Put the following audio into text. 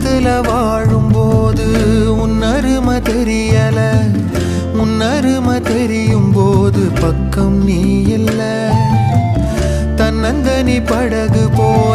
உலகத்துல வாழும்போது உன் அருமை தெரியல. உன்னருமை தெரியும் போது பக்கம் நீ இல்ல. தன்னந்தனி படகு போ